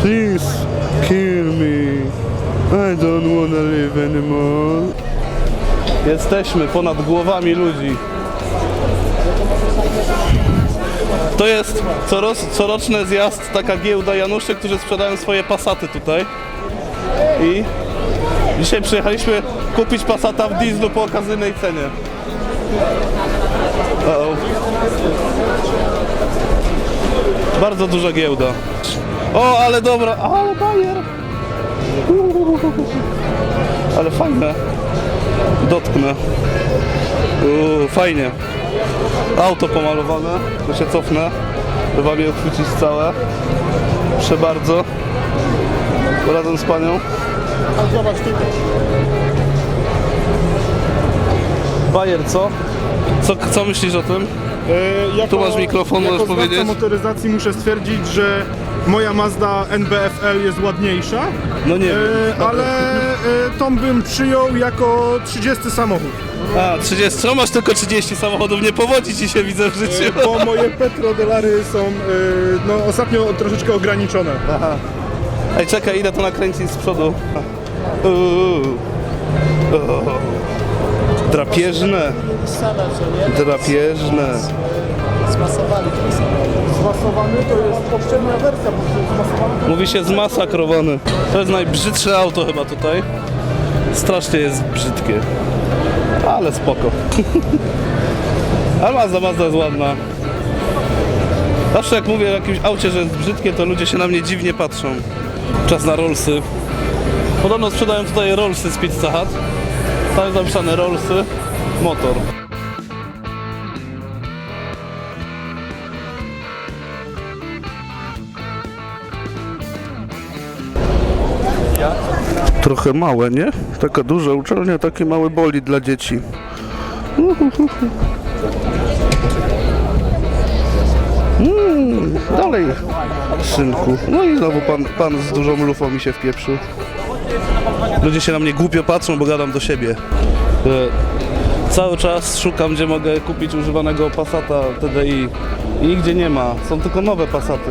Please kill me. I don't wanna live anymore. Jesteśmy ponad głowami ludzi. To jest coroczny zjazd, taka giełda Januszy, którzy sprzedają swoje pasaty tutaj. I dzisiaj przyjechaliśmy kupić pasata w dieslu po okazyjnej cenie. Uh-oh. Bardzo duża giełda. O, ale dobra, ale bajer. Ale fajne. Dotknę. Uuu, fajnie. Auto pomalowane. To się cofnę. Chyba mnie uchwycić całe. Proszę bardzo. Razem z panią. Bajer, co? co? Co myślisz o tym? E, jako, Tu masz mikrofon, możesz powiedzieć? motoryzacji muszę stwierdzić, że moja Mazda NBFL jest ładniejsza, No nie e, wiem. ale e, tą bym przyjął jako 30 samochód, A, 30. No masz tylko 30 samochodów, nie powodzi ci się widzę w życiu. e, bo moje petrodolary są e, no, ostatnio troszeczkę ograniczone. Aha. Ej, czekaj, idę to nakręcić z przodu. Uuu. Drapieżne. Drapieżne. Zmasowany to jest poprzednia wersja, bo zmasowany Mówi się zmasakrowany. To jest najbrzydsze auto chyba tutaj. Strasznie jest brzydkie. Ale spoko. Ale Mazda, Mazda jest ładna. Zawsze jak mówię o jakimś aucie, że jest brzydkie, to ludzie się na mnie dziwnie patrzą. Czas na Rollsy. Podobno sprzedają tutaj Rollsy z Pizza Hut. Tam jest napisane Rollsy, motor. Trochę małe, nie? Taka duża uczelnia, taki mały boli dla dzieci. Mm, dalej, synku. No i znowu pan, pan z dużą lufą mi się wpieprzył. Ludzie się na mnie głupio patrzą, bo gadam do siebie. E, Cały czas szukam, gdzie mogę kupić używanego Passata TDI. I nigdzie nie ma. Są tylko nowe Passaty.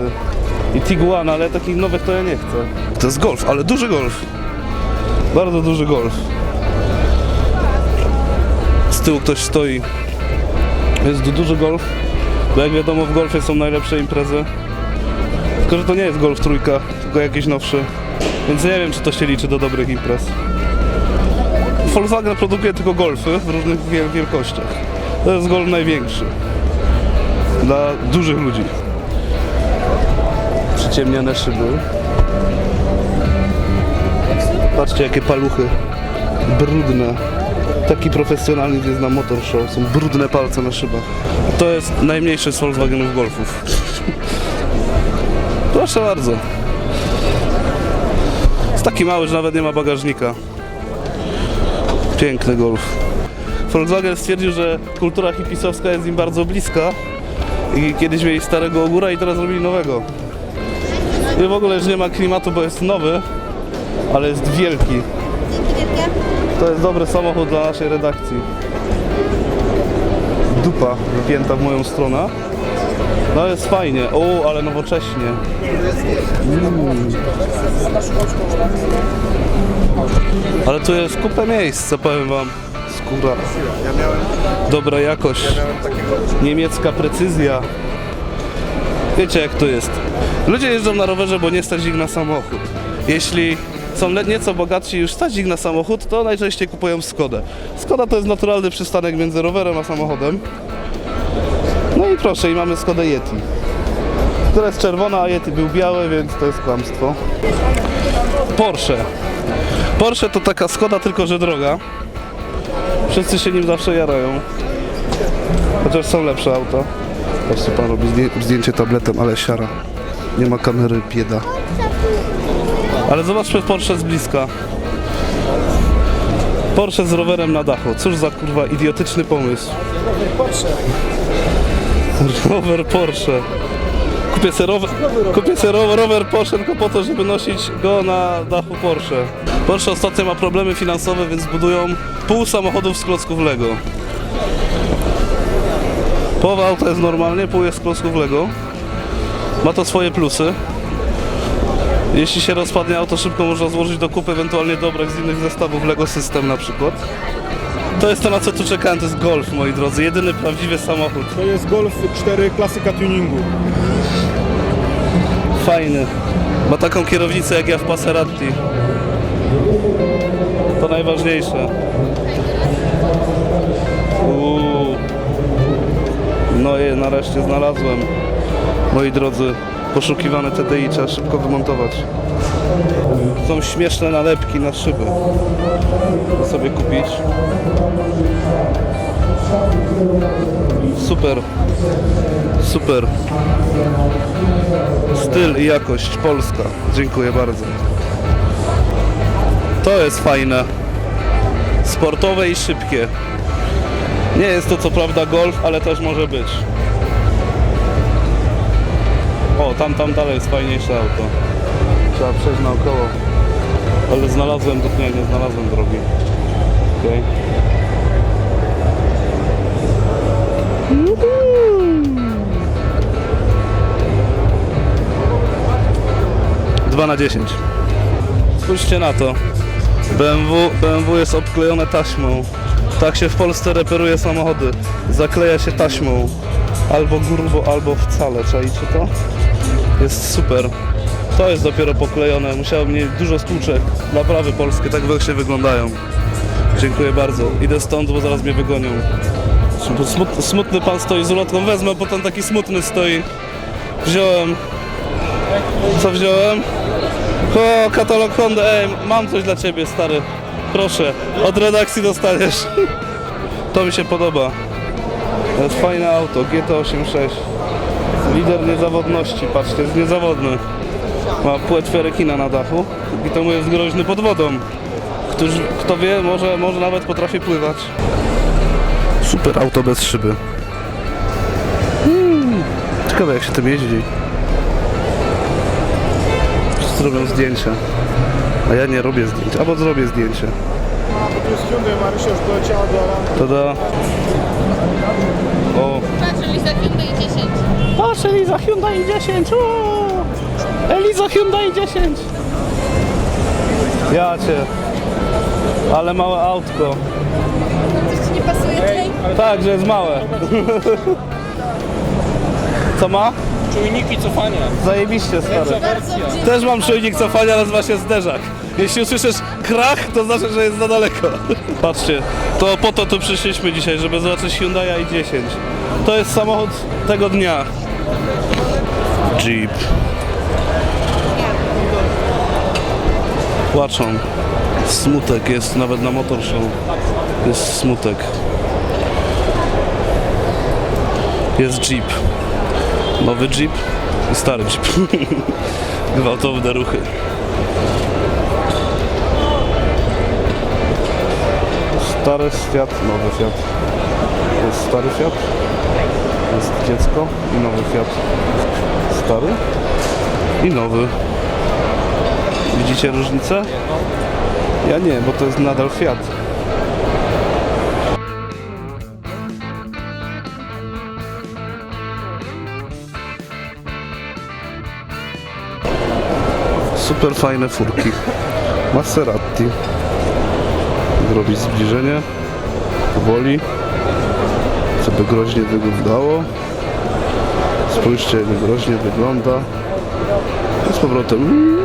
I Tiguan, ale takich nowych to ja nie chcę. To jest Golf, ale duży Golf. Bardzo duży Golf. Z tyłu ktoś stoi. Jest du- duży Golf. Bo jak wiadomo w Golfie są najlepsze imprezy. Tylko, że to nie jest Golf trójka, tylko jakiś nowszy. Więc nie wiem, czy to się liczy do dobrych imprez. Volkswagen produkuje tylko Golfy w różnych wiel- wielkościach. To jest Golf największy. Dla dużych ludzi. Przyciemniane szyby. Patrzcie jakie paluchy. Brudne. Taki profesjonalny gdzie znam motor show. Są brudne palce na szybach. To jest najmniejszy z Volkswagenów Golfów. Proszę bardzo. Jest taki mały, że nawet nie ma bagażnika. Piękny Golf. Volkswagen stwierdził, że kultura hipisowska jest im bardzo bliska i kiedyś mieli starego ogóra i teraz robili nowego. I w ogóle już nie ma klimatu, bo jest nowy, ale jest wielki. To jest dobry samochód dla naszej redakcji. Dupa wypięta w moją stronę. No jest fajnie. O, ale nowocześnie. Mm. Ale tu jest kupę miejsc, powiem wam. Skóra. Dobra jakość. Niemiecka precyzja. Wiecie jak to jest. Ludzie jeżdżą na rowerze, bo nie stać ich na samochód. Jeśli są nieco bogatsi już stać ich na samochód, to najczęściej kupują Skodę. Skoda to jest naturalny przystanek między rowerem a samochodem. No i proszę, i mamy Skodę Yeti. Która jest czerwona, a Yeti był biały, więc to jest kłamstwo. Porsche. Porsche to taka Skoda, tylko że droga. Wszyscy się nim zawsze jarają. Chociaż są lepsze auta. Patrzcie, pan robi zdję- zdjęcie tabletem, ale siara. Nie ma kamery, bieda. Ale zobaczmy Porsche z bliska. Porsche z rowerem na dachu. Cóż za kurwa idiotyczny pomysł. Rower Porsche. Kupię sobie rower, kupię sobie rower, rower Porsche tylko po to, żeby nosić go na dachu Porsche. Porsche ostatnio ma problemy finansowe, więc budują pół samochodów z klocków Lego. Połowa auta jest normalnie, pół jest z klocków Lego. Ma to swoje plusy. Jeśli się rozpadnie auto, szybko można złożyć do kupy ewentualnie dobrek z innych zestawów Lego System na przykład. To jest to, na co tu czekałem, to jest Golf, moi drodzy. Jedyny prawdziwy samochód. To jest Golf 4 klasyka tuningu. Fajny. Ma taką kierownicę jak ja w Passerati. To najważniejsze. Uuu. No je nareszcie znalazłem. Moi drodzy, poszukiwane TDI trzeba szybko wymontować. Są śmieszne nalepki na szyby. Chcę sobie kupić. Super. Super. Styl i jakość Polska. Dziękuję bardzo. To jest fajne. Sportowe i szybkie. Nie jest to co prawda golf, ale też może być. O, tam, tam dalej jest fajniejsze auto. Trzeba przejść naokoło. Ale znalazłem, nie, nie znalazłem drogi. Okej. Dwa na 10. Spójrzcie na to. BMW, BMW jest obklejone taśmą. Tak się w Polsce reperuje samochody. Zakleja się taśmą. Albo grubo, albo wcale. Czajcie to? Jest super. To jest dopiero poklejone. Musiałem mieć dużo stłuczek. Naprawy polskie tak właśnie wyglądają. Dziękuję bardzo. Idę stąd, bo zaraz mnie wygonią. Smut, smutny pan stoi z ulotką. Wezmę, bo ten taki smutny stoi. Wziąłem. Co wziąłem? O, katalog Honda. Ej, mam coś dla ciebie, stary. Proszę, od redakcji dostaniesz. To mi się podoba. Fajne auto, GT86. Lider niezawodności, patrzcie, jest niezawodny. Ma płetwę rekina na dachu i to mu jest groźny pod wodą. Któż, kto wie, może, może nawet potrafi pływać. Super auto bez szyby. Hmm, ciekawe jak się tym jeździ. Wszyscy robią zdjęcia. A ja nie robię zdjęć. Albo zrobię zdjęcie. To jest Hyundai, Marysia już poleciała do Alanka. Liza Hyundai 10. Patrz Eliza Hyundai 10! O! Eliza Hyundai 10! Ja cię. Ale małe autko. Coś ci nie pasuje tej? Tak, że jest małe. Co ma? Czujniki cofania. Zajebiście stary. Bardzo. Też mam czujnik cofania, nazywa się zderzak. Jeśli usłyszysz krach, to znaczy, że jest za daleko. Patrzcie, to po to tu przyszliśmy dzisiaj, żeby zobaczyć Hyundai i10. To jest samochód tego dnia. Jeep. Płaczą. Smutek jest nawet na motor. Jest smutek. Jest Jeep. Nowy Jeep i stary Jeep. Gwałtowne ruchy. Stary Fiat, nowy Fiat. Jest stary Fiat. Jest dziecko i nowy Fiat. Stary i nowy. Widzicie różnicę? Ja nie, bo to jest nadal Fiat. Super fajne furki. Maserati. Robi zbliżenie. Powoli. Co by groźnie wyglądało. Spójrzcie jak groźnie wygląda. Z powrotem.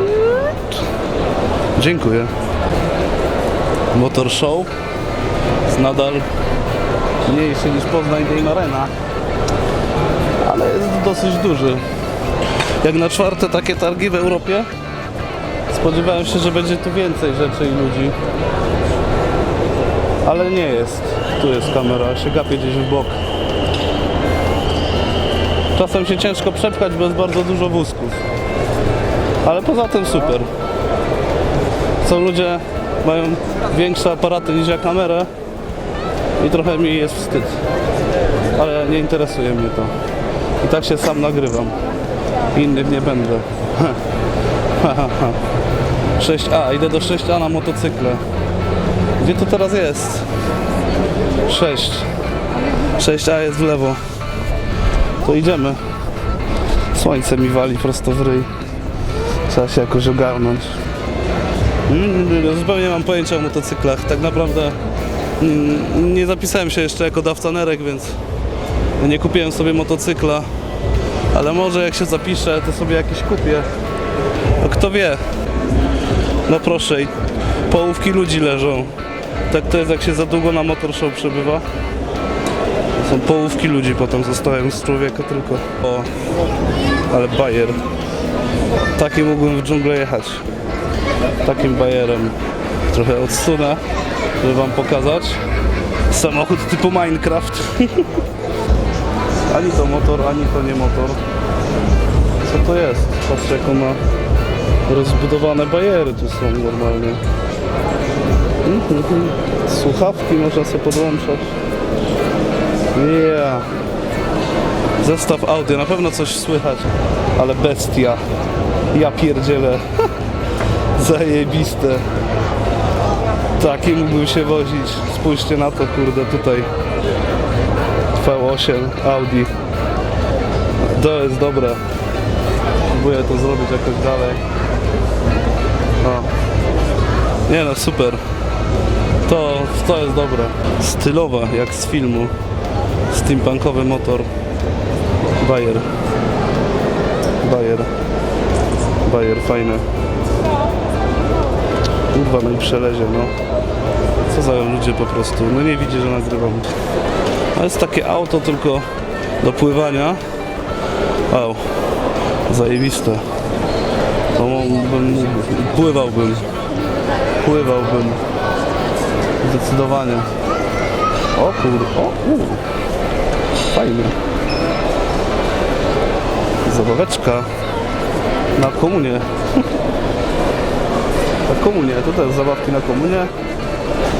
Dziękuję. Motor Show jest nadal mniejszy niż Poznań Game Arena. Ale jest dosyć duży. Jak na czwarte takie targi w Europie, spodziewałem się, że będzie tu więcej rzeczy i ludzi. Ale nie jest. Tu jest kamera, się gapię gdzieś w bok. Czasem się ciężko przepchać, bo jest bardzo dużo wózków. Ale poza tym super. Są ludzie, mają większe aparaty niż ja kamerę i trochę mi jest wstyd. Ale nie interesuje mnie to. I tak się sam nagrywam. Innych nie będę. 6A, idę do 6A na motocykle. Gdzie to teraz jest? 6. 6A jest w lewo. To idziemy. Słońce mi wali prosto w ryj. Trzeba się jakoś ogarnąć. Mm, Zupełnie nie mam pojęcia o motocyklach. Tak naprawdę mm, nie zapisałem się jeszcze jako dawca nerek, więc nie kupiłem sobie motocykla. Ale może jak się zapiszę, to sobie jakiś kupię. No kto wie. No proszę, połówki ludzi leżą. Tak to jest jak się za długo na motor show przebywa. Są połówki ludzi, potem zostają z człowieka tylko. O, ale bajer. Taki mógłbym w dżunglę jechać. Takim bajerem. Trochę odsunę, żeby wam pokazać. Samochód typu Minecraft. ani to motor, ani to nie motor. Co to jest? Patrzcie jak on ma rozbudowane bajery tu są normalnie. Mhm. Słuchawki można sobie podłączać. Yeah. Zestaw audio, na pewno coś słychać, ale bestia. Ja pierdzielę. Zajebiste. Taki mógłbym się wozić. Spójrzcie na to, kurde, tutaj. V8 Audi. To jest dobre. Próbuję to zrobić jakoś dalej. O. Nie no, super. To, to jest dobre. Stylowa, jak z filmu. Steampunkowy motor. Bayer. Bayer. Bayer, fajny. Kurwa, no i przelezie, no. Co za ludzie po prostu. No nie widzi, że nagrywam. To jest takie auto tylko do pływania. Wow. Zajebiste. To bym, pływałbym. Pływałbym. Zdecydowanie. O kur... O, u. Fajny. Zabaweczka. Na komunię. Na komunię. To też zabawki na komunię.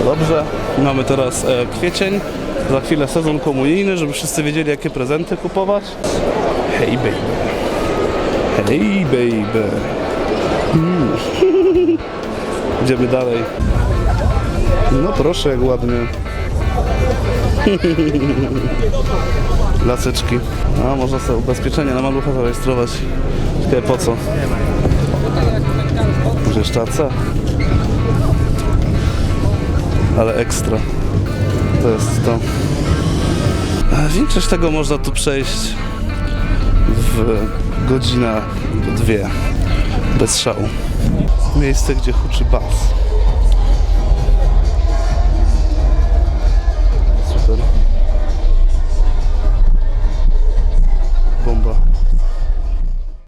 Dobrze. Mamy teraz e, kwiecień. Za chwilę sezon komunijny, żeby wszyscy wiedzieli jakie prezenty kupować. Hej baby. Hej baby. Mm. Idziemy dalej. No proszę, jak ładnie. Laseczki. A można sobie ubezpieczenie na malucha zarejestrować. Ciekawe po co? AC? Ale ekstra. To jest to. A Większość tego można tu przejść w godzinę, dwie. Bez szału. Miejsce, gdzie huczy bas.